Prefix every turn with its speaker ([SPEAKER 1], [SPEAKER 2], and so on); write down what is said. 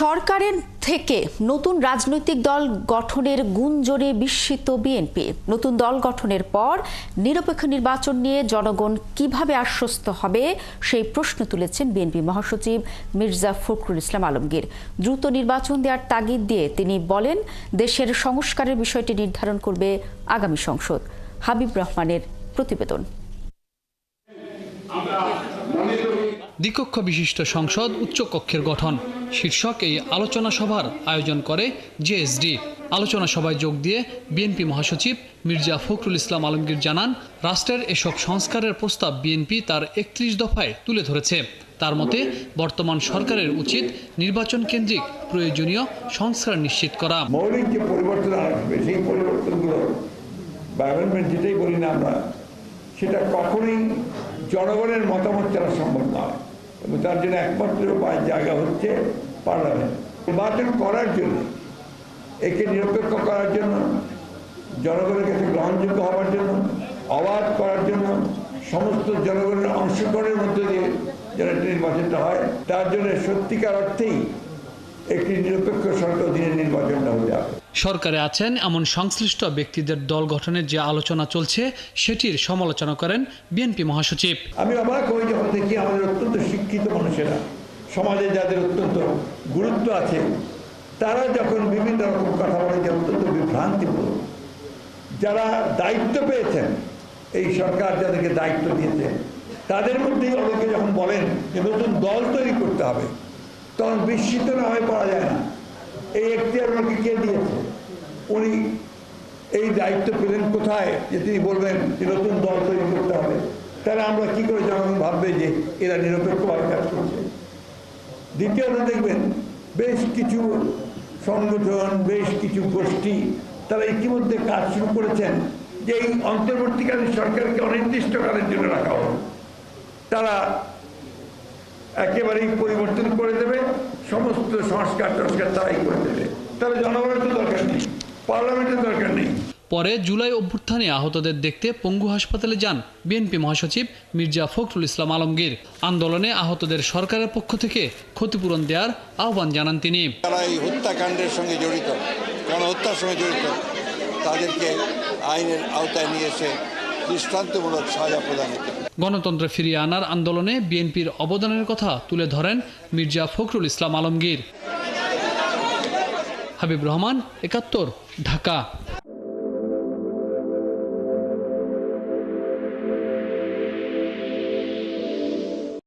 [SPEAKER 1] সরকারের থেকে নতুন রাজনৈতিক দল গঠনের গুঞ্জনে বিস্মিত বিএনপি। নতুন দল গঠনের পর নিরপেক্ষ নির্বাচন নিয়ে জনগণ কীভাবে আশ্বস্ত হবে, সেই প্রশ্ন তুলেছেন বিএনপি মহাসচিব মির্জা ফখরুল ইসলাম আলমগীর। দ্রুত নির্বাচন দেওয়ার তাগিদ দিয়ে তিনি বলেন, দেশের সংস্কারের বিষয়টি নির্ধারণ করবে আগামী সংসদ। হাবিব রহমানের প্রতিবেদন।
[SPEAKER 2] দ্বিকক্ষ বিশিষ্ট সংসদ উচ্চকক্ষের গঠন। শীর্ষক এই আলোচনা সভার আয়োজন করে জেএসডি আলোচনা সভায় যোগ দিয়ে বিএনপি মহাসচিব মির্জা ফখরুল ইসলাম আলমগীর জানান, রাষ্ট্রের এসব সংস্কারের প্রস্তাব বিএনপি তার একত্রিশ দফায় তুলে ধরেছে। তার মতে, বর্তমান সরকারের উচিত নির্বাচন কেন্দ্রিক প্রয়োজনীয় সংস্কার নিশ্চিত করা।
[SPEAKER 3] মৌলিক যে পরিবর্তন আসবে, সেই পরিবর্তনগুলো যেটাই বলি না আমরা, সেটা কখনোই জনগণের মতামত ছাড়া সম্ভব নয়। এবং তার জন্য একমাত্র জায়গা হচ্ছে পার্লামেন্ট। নির্বাচন করার জন্য, একে নিরপেক্ষ করার জন্য, জনগণের কাছে গ্রহণযোগ্য হওয়ার জন্য, অবাধ করার জন্য, সমস্ত জনগণের অংশগ্রহণের মধ্যে দিয়ে যেন একটা নির্বাচনটা হয়, তার জন্য সত্যিকার অর্থেই একটি নিরপেক্ষ সরকার অধীনে হবে
[SPEAKER 2] সরকারে আছেন এমন সংশ্লিষ্ট ব্যক্তিদের দল গঠনের যে আলোচনা চলছে, সেটির সমালোচনা করেন বিএনপি মহাসচিব।
[SPEAKER 3] আমি অবাক হই যখন দেখি আমাদের অত্যন্ত শিক্ষিত মানুষেরা, সমাজে যাদের অত্যন্ত গুরুত্ব আছে, তারা যখন বিভিন্ন রকম কথা বলে যে অত্যন্ত বিভ্রান্তিমূলক যারা দায়িত্ব পেয়েছেন, এই সরকার যাদেরকে দায়িত্ব দিয়েছে, তাদের মধ্যেই অনেকে যখন বলেন যে নতুন দল তৈরি করতে হবে, তখন বিস্মিত না হয়ে পড়া যায় না। এই এখতিয়ার ওনাকে কে দিয়েছে? উনি এই দায়িত্ব পেলেন কোথায়? যে তিনি বলবেন যে নতুন দল তৈরি করতে হবে। তাহলে আমরা কি করে জনগণ ভাববে যে এরা নিরপেক্ষভাবে কাজ করছে। দ্বিতীয়ত দেখবেন বেশ কিছু সংগঠন, বেশ কিছু গোষ্ঠী, তারা ইতিমধ্যে কাজ শুরু করেছেন যে এই অন্তর্বর্তীকালীন সরকারকে অনির্দিষ্টকালের জন্য রাখা হবে তারা একেবারেই পরিবর্তন করে দেবে। সমস্ত সংস্কার টস্কার তারাই করে দেবে। তাহলে জনগণের তো দরকার নেই পার্লামেন্টের দরকার নেই।
[SPEAKER 2] পরে জুলাই অভ্যুত্থানে আহতদের দেখতে পঙ্গু হাসপাতালে যান বিএনপি মহাসচিব মির্জা ফখরুল ইসলাম আলমগীর। আন্দোলনে আহতদের সরকারের পক্ষ থেকে ক্ষতিপূরণ দেওয়ার আহ্বান জানান তিনি।
[SPEAKER 4] যারা এই হত্যাকাণ্ডের সঙ্গে জড়িত গণহত্যার সঙ্গে জড়িত তাদেরকে আইনের আওতায় নিয়ে এসে দৃষ্টান্তমূলক সাজা প্রদান
[SPEAKER 2] গণতন্ত্র ফিরিয়ে আনার আন্দোলনে বিএনপির অবদানের কথা তুলে ধরেন মির্জা ফখরুল ইসলাম আলমগীর। হাবিব রহমান, একাত্তর, ঢাকা।